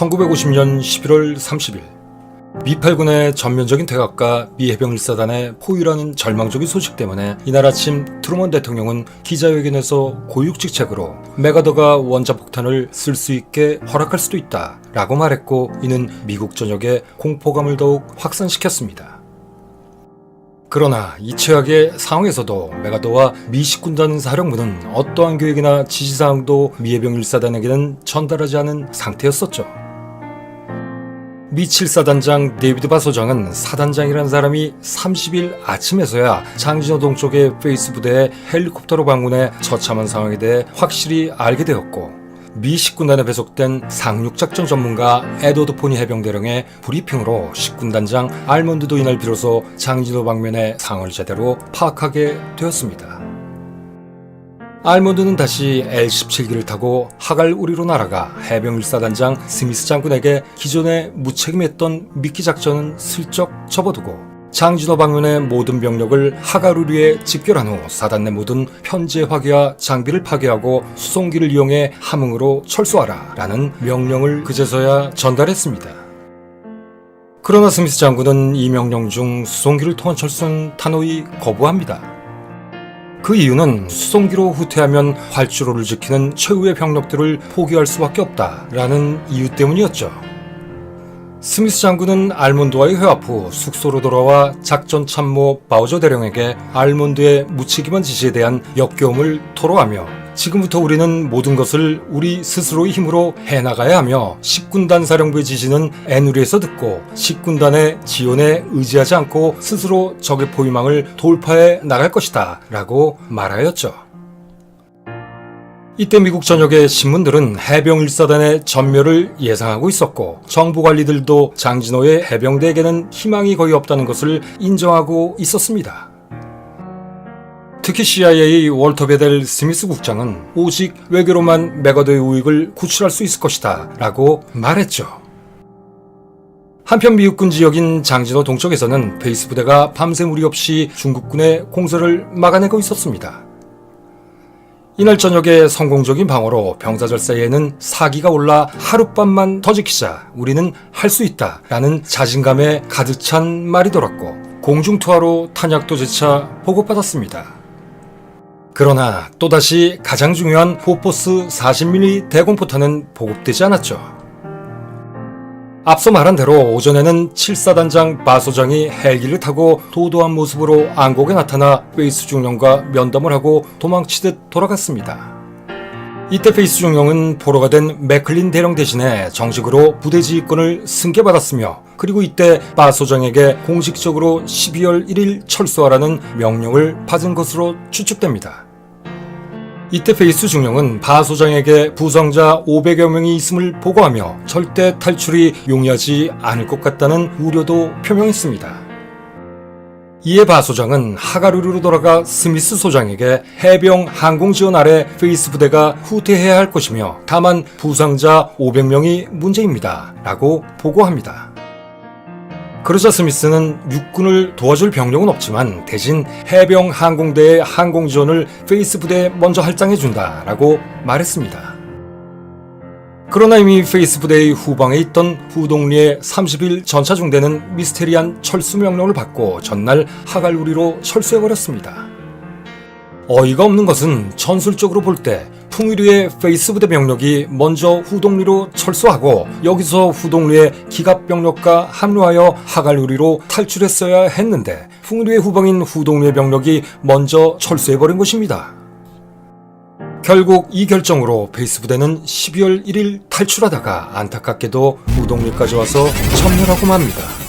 1950년 11월 30일 미8군의 전면적인 퇴각과 미 해병 일사단의 포위라는 절망적인 소식 때문에 이날 아침 트루먼 대통령은 기자회견에서 고육직책으로 메가더가 원자 폭탄을 쓸 수 있게 허락할 수도 있다 라고 말했고 이는 미국 전역의 공포감을 더욱 확산시켰습니다. 그러나 이 최악의 상황에서도 메가더와 미 식군단 사령부는 어떠한 계획이나 지시사항도 미 해병 일사단에게는 전달하지 않은 상태였었죠. 미 7사단장 데이비드 바 소장은 사단장이라는 사람이 30일 아침에서야 장진호 동쪽의 페이스 부대에 헬리콥터로 방문해 처참한 상황에 대해 확실히 알게 되었고 미 식군단에 배속된 상륙작전 전문가 에드워드 포니 해병대령의 브리핑으로 식군단장 알몬드도 이날 비로소 장진호 방면의 상황을 제대로 파악하게 되었습니다. 알몬드는 다시 L-17기를 타고 하갈 우리로 날아가 해병 일사단장 스미스 장군에게 기존에 무책임했던 미끼 작전은 슬쩍 접어두고 장진호 방면의 모든 병력을 하가루리에 집결한 후 사단 내 모든 편제 화기와 장비를 파괴하고 수송기를 이용해 함흥으로 철수하라 라는 명령을 그제서야 전달했습니다. 그러나 스미스 장군은 이 명령 중 수송기를 통한 철수는 단호히 거부합니다. 그 이유는 수송기로 후퇴하면 활주로를 지키는 최후의 병력들을 포기할 수밖에 없다라는 이유 때문이었죠. 스미스 장군은 알몬드와의 회합 후 숙소로 돌아와 작전 참모 바우저 대령에게 알몬드의 무책임한 지시에 대한 역겨움을 토로하며 지금부터 우리는 모든 것을 우리 스스로의 힘으로 해나가야 하며 10군단 사령부의 지시는 애누리에서 듣고 10군단의 지원에 의지하지 않고 스스로 적의 포위망을 돌파해 나갈 것이다 라고 말하였죠. 이때 미국 전역의 신문들은 해병 1사단의 전멸을 예상하고 있었고 정부 관리들도 장진호의 해병대에게는 희망이 거의 없다는 것을 인정하고 있었습니다. 특히 CIA 월터 베델 스미스 국장은 오직 외교로만 메가더의 우익을 구출할 수 있을 것이다 라고 말했죠. 한편 미국군 지역인 장진호 동쪽에서는 베이스 부대가 밤새 무리 없이 중국군의 공세를 막아내고 있었습니다. 이날 저녁에 성공적인 방어로 병사절사에는 사기가 올라 하룻밤만 더 지키자 우리는 할 수 있다 라는 자신감에 가득 찬 말이 돌았고 공중투하로 탄약도 재차 보고받았습니다. 그러나 또다시 가장 중요한 포포스 40mm 대공포탄은 보급되지 않았죠. 앞서 말한 대로 오전에는 7사단장 바소장이 헬기를 타고 도도한 모습으로 안곡에 나타나 페이스 중령과 면담을 하고 도망치듯 돌아갔습니다. 이때 페이스 중령은 포로가 된 맥클린 대령 대신에 정식으로 부대 지휘권을 승계받았으며 그리고 이때 바 소장에게 공식적으로 12월 1일 철수하라는 명령을 받은 것으로 추측됩니다. 이때 페이스 중령은 바 소장에게 부상자 500여 명이 있음을 보고하며 절대 탈출이 용이하지 않을 것 같다는 우려도 표명했습니다. 이에 바 소장은 하가루르로 돌아가 스미스 소장에게 해병 항공 지원 아래 페이스 부대가 후퇴해야 할 것이며 다만 부상자 500명이 문제입니다. 라고 보고합니다. 그러자 스미스는 육군을 도와줄 병력은 없지만 대신 해병 항공대의 항공 지원을 페이스 부대에 먼저 할당해준다 라고 말했습니다. 그러나 이미 페이스 부대의 후방에 있던 후동리의 30일 전차 중대는 미스테리한 철수 명령을 받고 전날 하갈우리로 철수해버렸습니다. 어이가 없는 것은 전술적으로 볼 때 풍위류의 페이스 부대 병력이 먼저 후동리로 철수하고 여기서 후동리의 기갑 병력과 합류하여 하갈우리로 탈출했어야 했는데 풍위류의 후방인 후동리의 병력이 먼저 철수해버린 것입니다. 결국 이 결정으로 페이스 부대는 12월 1일 탈출하다가 안타깝게도 후동리까지 와서 전멸하고 맙니다.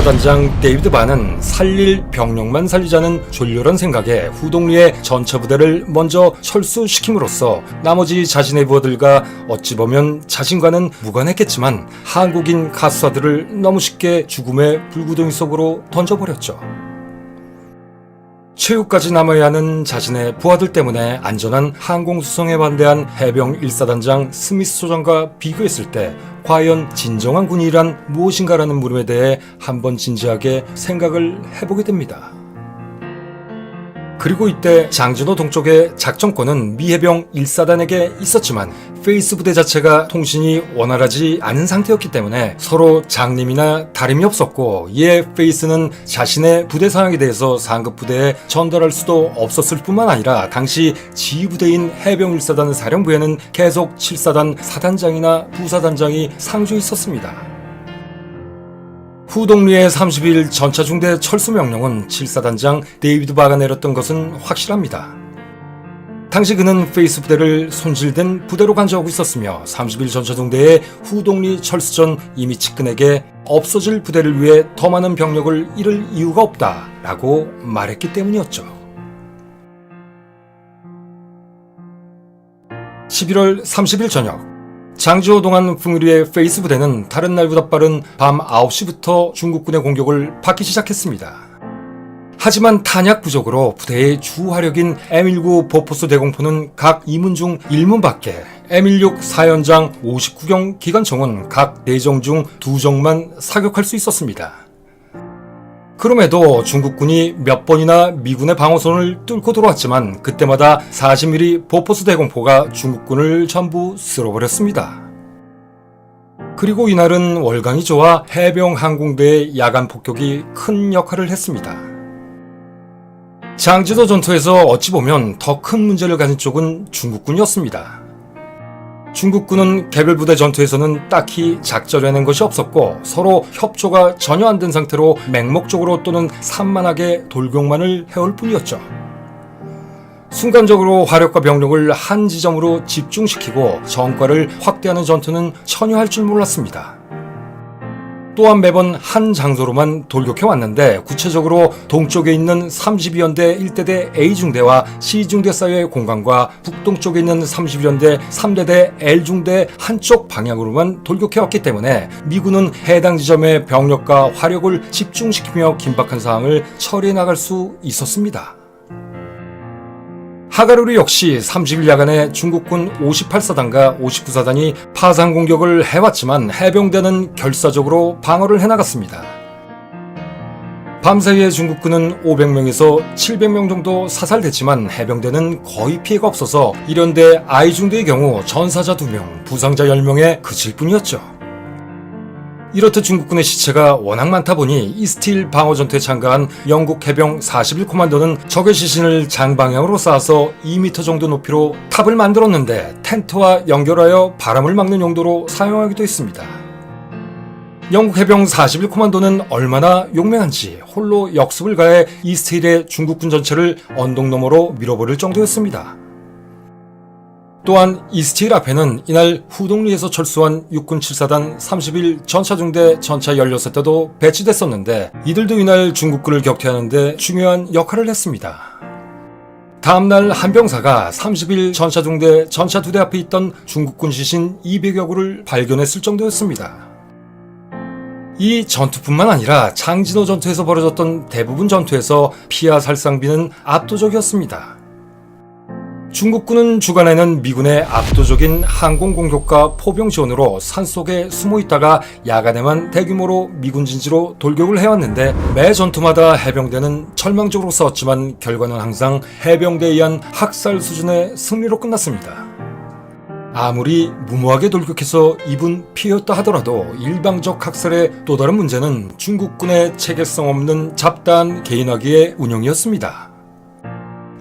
사단장 데이비드 반은 살릴 병력만 살리자는 졸렬한 생각에 후동리의 전차 부대를 먼저 철수시킴으로써 나머지 자신의 부하들과 어찌 보면 자신과는 무관했겠지만 한국인 가수사들을 너무 쉽게 죽음의 불구덩이 속으로 던져버렸죠. 최후까지 남아야 하는 자신의 부하들 때문에 안전한 항공 수송에 반대한 해병 1사단장 스미스 소장과 비교했을 때 과연 진정한 군인이란 무엇인가라는 물음에 대해 한번 진지하게 생각을 해보게 됩니다. 그리고 이때 장진호 동쪽의 작전권은 미 해병 1사단에게 있었지만 페이스 부대 자체가 통신이 원활하지 않은 상태였기 때문에 서로 장님이나 다름이 없었고 이에 페이스는 자신의 부대 상황에 대해서 상급 부대에 전달할 수도 없었을 뿐만 아니라 당시 지휘부대인 해병 1사단 사령부에는 계속 7사단 사단장이나 부사단장이 상주 있었습니다. 후동리의 30일 전차 중대 철수 명령은 7사단장 데이비드 바가 내렸던 것은 확실합니다. 당시 그는 페이스 부대를 손실된 부대로 간주하고 있었으며 30일 전차 중대의 후동리 철수 전 이미 측근에게 없어질 부대를 위해 더 많은 병력을 잃을 이유가 없다 라고 말했기 때문이었죠. 11월 30일 저녁 장지호 동안 풍유리의 페이스 부대는 다른 날보다 빠른 밤 9시부터 중국군의 공격을 받기 시작했습니다. 하지만 탄약 부족으로 부대의 주 화력인 M19 보포스 대공포는 각 2문 중 1문 밖에 M16 사연장 59경 기관총은 각 4정 중 2정만 사격할 수 있었습니다. 그럼에도 중국군이 몇 번이나 미군의 방어선을 뚫고 들어왔지만 그때마다 40mm 보포스 대공포가 중국군을 전부 쓸어버렸습니다. 그리고 이날은 월강이 좋아 해병 항공대의 야간 폭격이 큰 역할을 했습니다. 장지도 전투에서 어찌 보면 더 큰 문제를 가진 쪽은 중국군이었습니다. 중국군은 개별 부대 전투에서는 딱히 작전해낸 것이 없었고 서로 협조가 전혀 안 된 상태로 맹목적으로 또는 산만하게 돌격만을 해올 뿐이었죠. 순간적으로 화력과 병력을 한 지점으로 집중시키고 전과를 확대하는 전투는 전혀 할 줄 몰랐습니다. 또한 매번 한 장소로만 돌격해 왔는데 구체적으로 동쪽에 있는 32연대 1대대 A중대와 C중대 사이의 공간과 북동쪽에 있는 31연대 3대대 L중대 한쪽 방향으로만 돌격해 왔기 때문에 미군은 해당 지점의 병력과 화력을 집중시키며 긴박한 상황을 처리해 나갈 수 있었습니다. 하가루리 역시 30일 야간에 중국군 58사단과 59사단이 파상 공격을 해왔지만 해병대는 결사적으로 방어를 해나갔습니다. 밤사이에 중국군은 500명에서 700명 정도 사살됐지만 해병대는 거의 피해가 없어서 이련대 아이중대의 경우 전사자 2명, 부상자 10명에 그칠 뿐이었죠. 이렇듯 중국군의 시체가 워낙 많다 보니 이스틸 방어 전투에 참가한 영국 해병 41 코만도는 적의 시신을 장방향으로 쌓아서 2m 정도 높이로 탑을 만들었는데 텐트와 연결하여 바람을 막는 용도로 사용하기도 했습니다. 영국 해병 41 코만도는 얼마나 용맹한지 홀로 역습을 가해 이스틸의 중국군 전체를 언덕 너머로 밀어버릴 정도였습니다. 또한 이스틸 앞에는 이날 후동리에서 철수한 육군 7사단 30일 전차중대 전차 16대도 배치됐었는데 이들도 이날 중국군을 격퇴하는데 중요한 역할을 했습니다. 다음날 한 병사가 30일 전차중대 전차 두 대 앞에 있던 중국군 시신 200여 구를 발견했을 정도였습니다. 이 전투뿐만 아니라 장진호 전투에서 벌어졌던 대부분 전투에서 피하 살상비는 압도적이었습니다. 중국군은 주간에는 미군의 압도적인 항공 공격과 포병 지원으로 산속에 숨어 있다가 야간에만 대규모로 미군 진지로 돌격을 해왔는데 매 전투마다 해병대는 절망적으로 싸웠지만 결과는 항상 해병대에 의한 학살 수준의 승리로 끝났습니다. 아무리 무모하게 돌격해서 입은 피했다 하더라도 일방적 학살의 또 다른 문제는 중국군의 체계성 없는 잡다한 개인화기의 운영이었습니다.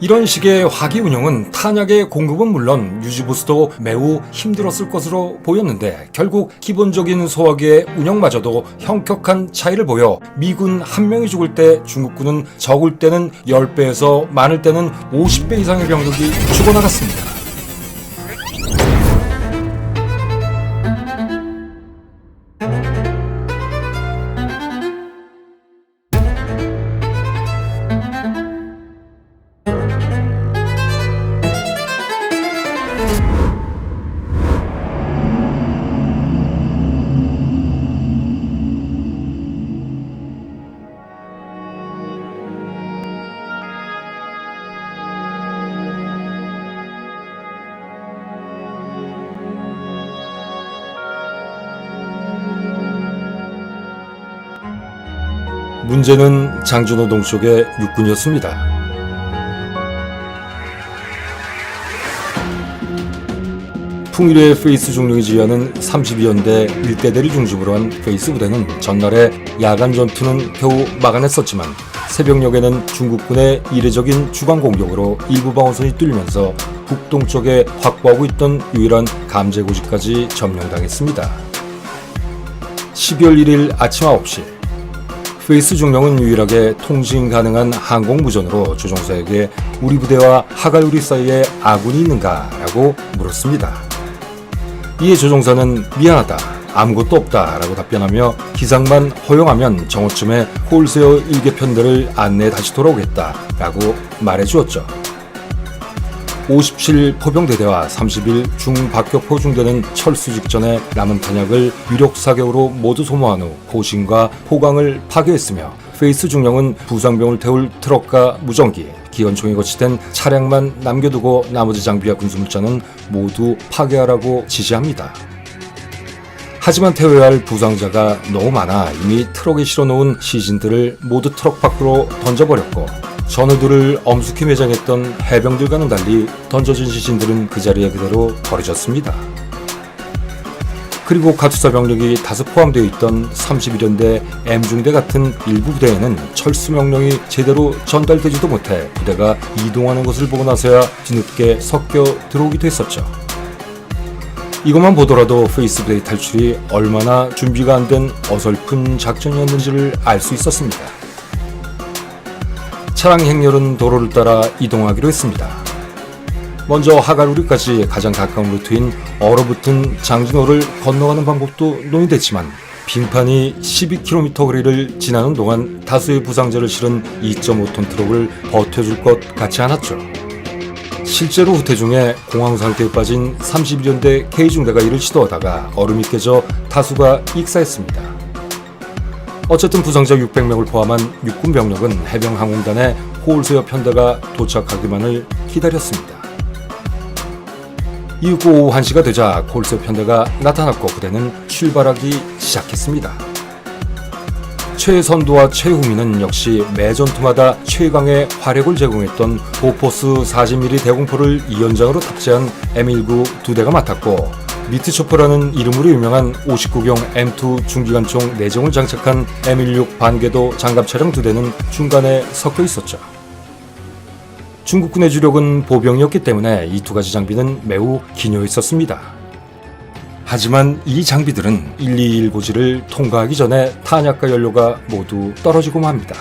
이런 식의 화기 운영은 탄약의 공급은 물론 유지보수도 매우 힘들었을 것으로 보였는데 결국 기본적인 소화기의 운영마저도 형격한 차이를 보여 미군 한 명이 죽을 때 중국군은 적을 때는 10배에서 많을 때는 50배 이상의 병력이 죽어나갔습니다. 문제는 장준호 동쪽의 육군이었습니다. 풍일의 페이스 중령이 지휘하는 32연대 일대대를 중심으로 한 페이스 부대는 전날에 야간 전투는 겨우 막아냈었지만 새벽녘에는 중국군의 이례적인 주간 공격으로 일부 방어선이 뚫리면서 북동쪽에 확보하고 있던 유일한 감제고지까지 점령당했습니다. 12월 1일 아침 9시 페이스 중령은 유일하게 통신 가능한 항공 무전으로 조종사에게 우리 부대와 하갈우리 사이에 아군이 있는가라고 물었습니다. 이에 조종사는 미안하다. 아무것도 없다. 라고 답변하며 기상만 허용하면 정오쯤에 홀세어 일개 편대를 안내 다시 돌아오겠다. 라고 말해 주었죠. 57 포병대대와 31 중박격 포 중대는 철수 직전에 남은 탄약을 유력 사격으로 모두 소모한 후 포신과 포강을 파괴했으며 페이스 중령은 부상병을 태울 트럭과 무전기, 기관총이 거치된 차량만 남겨두고 나머지 장비와 군수물자는 모두 파괴하라고 지시합니다. 하지만 태워야 할 부상자가 너무 많아 이미 트럭에 실어놓은 시신들을 모두 트럭 밖으로 던져버렸고 전우들을 엄숙히 매장했던 해병들과는 달리 던져진 시신들은 그 자리에 그대로 버려졌습니다. 그리고 가투사 병력이 다수 포함되어 있던 31연대 M중대 같은 일부 부대에는 철수 명령이 제대로 전달되지도 못해 부대가 이동하는 것을 보고 나서야 뒤늦게 섞여 들어오기도 했었죠. 이것만 보더라도 페이스 부대의 탈출이 얼마나 준비가 안 된 어설픈 작전이었는지를 알 수 있었습니다. 차량 행렬은 도로를 따라 이동하기로 했습니다. 먼저 하가루리까지 가장 가까운 루트인 얼어붙은 장진호를 건너가는 방법도 논의됐지만 빙판이 12km 거리를 지나는 동안 다수의 부상자를 실은 2.5톤 트럭을 버텨줄 것 같지 않았죠. 실제로 후퇴 중에 공황 상태에 빠진 31연대 K중대가 이를 시도하다가 얼음이 깨져 다수가 익사했습니다. 어쨌든 부상자 600명을 포함한 육군 병력은 해병 항공단의 홀수여 편대가 도착하기만을 기다렸습니다. 오후 1시가 되자 콜세 편대가 나타났고 부대는 출발하기 시작했습니다. 최선두와 최후미는 역시 매 전투마다 최강의 화력을 제공했던 보포스 40mm 대공포를 2연장으로 탑재한 M19 두 대가 맡았고 미트초퍼라는 이름으로 유명한 59경 M2 중기관총 4정을 장착한 M16 반궤도 장갑 차량 두 대는 중간에 섞여 있었죠. 중국군의 주력은 보병이었기 때문에 이 두 가지 장비는 매우 기묘했었습니다. 하지만 이 장비들은 121 고지를 통과하기 전에 탄약과 연료가 모두 떨어지고 맙니다.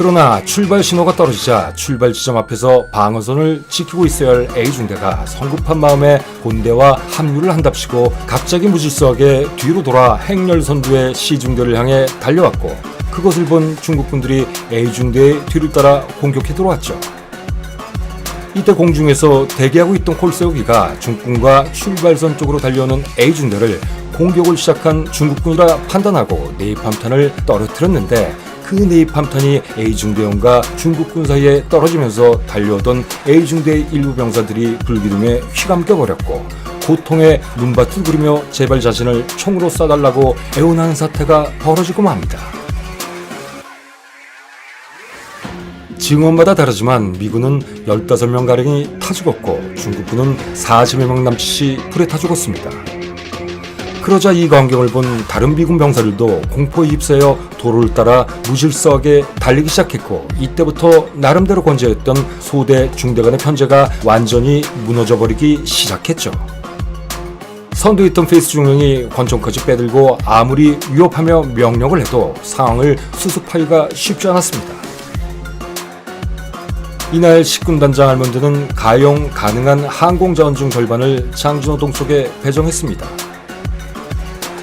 그러나 출발 신호가 떨어지자 출발 지점 앞에서 방어선을 지키고 있어야 할 A중대가 성급한 마음에 본대와 합류를 한답시고 갑자기 무질서하게 뒤로 돌아 행렬 선두의 C중대를 향해 달려왔고 그것을 본 중국군들이 A중대의 뒤를 따라 공격해 들어왔죠. 이때 공중에서 대기하고 있던 콜세오기가 중국군과 출발선 쪽으로 달려오는 A중대를 공격을 시작한 중국군이라 판단하고 네이팜탄을 떨어뜨렸는데 그 네이팜탄이 A중대원과 중국군 사이에 떨어지면서 달려오던 A중대의 일부 병사들이 불기둥에 휘감겨 버렸고 고통에 눈밭을 그리며 제발 자신을 총으로 쏴달라고 애원하는 사태가 벌어지고 맙니다. 증언마다 다르지만 미군은 15명가량이 타 죽었고 중국군은 40여 명 남짓이 불에 타 죽었습니다. 그러자 이 광경을 본 다른 미군 병사들도 공포에 휩싸여 도로를 따라 무질서하게 달리기 시작했고 이때부터 나름대로 건재했던 소대 중대 간의 편제가 완전히 무너져 버리기 시작했죠. 선두에 있던 페이스 중령이 권총까지 빼들고 아무리 위협하며 명령을 해도 상황을 수습하기가 쉽지 않았습니다. 이날 식군단장 알몬드는 가용 가능한 항공자원 중 절반을 장진호 동 쪽에 배정했습니다.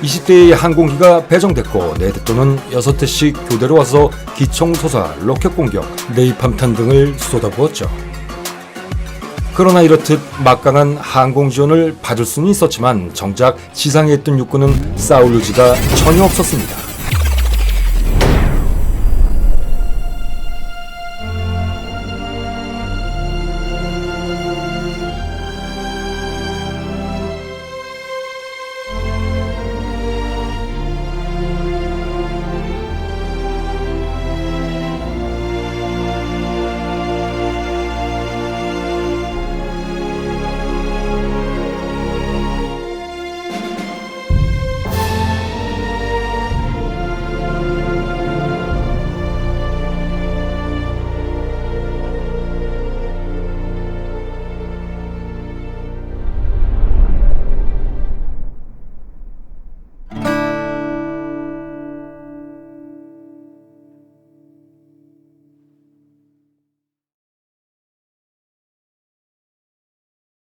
20대의 항공기가 배정됐고 네 대또는 6대씩 교대로 와서 기총 소사, 로켓 공격, 네이팜탄 등을 쏟아부었죠. 그러나 이렇듯 막강한 항공 지원을 받을 수는 있었지만 정작 지상에 있던 육군은 싸울 의지가 전혀 없었습니다.